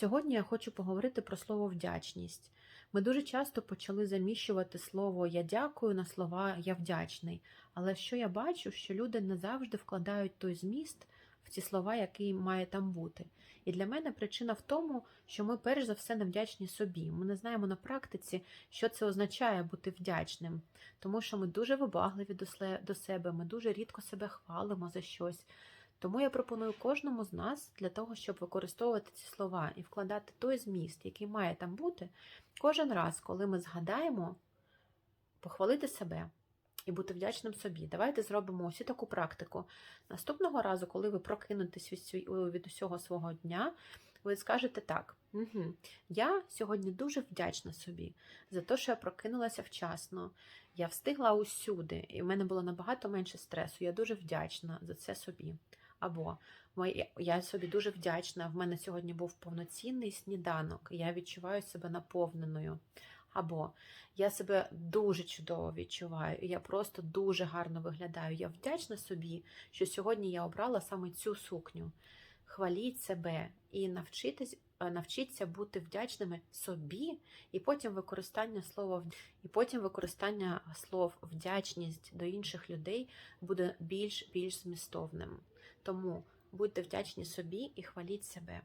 Сьогодні я хочу поговорити про слово вдячність. Ми дуже часто почали заміщувати слово я дякую на слова я вдячний. Але що я бачу, що люди не завжди вкладають той зміст в ці слова, який має там бути. І для мене причина в тому, що ми перш за все не вдячні собі. Ми не знаємо на практиці, що це означає бути вдячним, тому що ми дуже вибагливі до себе, ми дуже рідко себе хвалимо за щось. Тому я пропоную кожному з нас для того, щоб використовувати ці слова і вкладати той зміст, який має там бути, кожен раз, коли ми згадаємо, похвалити себе і бути вдячним собі. Давайте зробимо усі таку практику. Наступного разу, коли ви прокинетесь від, усього свого дня, ви скажете так: угу, я сьогодні дуже вдячна собі за те, що я прокинулася вчасно. Я встигла усюди, і в мене було набагато менше стресу. Я дуже вдячна за це собі. Або я собі дуже вдячна. В мене сьогодні був повноцінний сніданок. Я відчуваю себе наповненою. Або я себе дуже чудово відчуваю, я просто дуже гарно виглядаю. Я вдячна собі, що сьогодні я обрала саме цю сукню. Хваліть себе і навчитись, е, навчіться бути вдячними собі, і потім використання слова і потім використання слов вдячність до інших людей буде більш більш змістовним. Тому будьте вдячні собі і хваліть себе.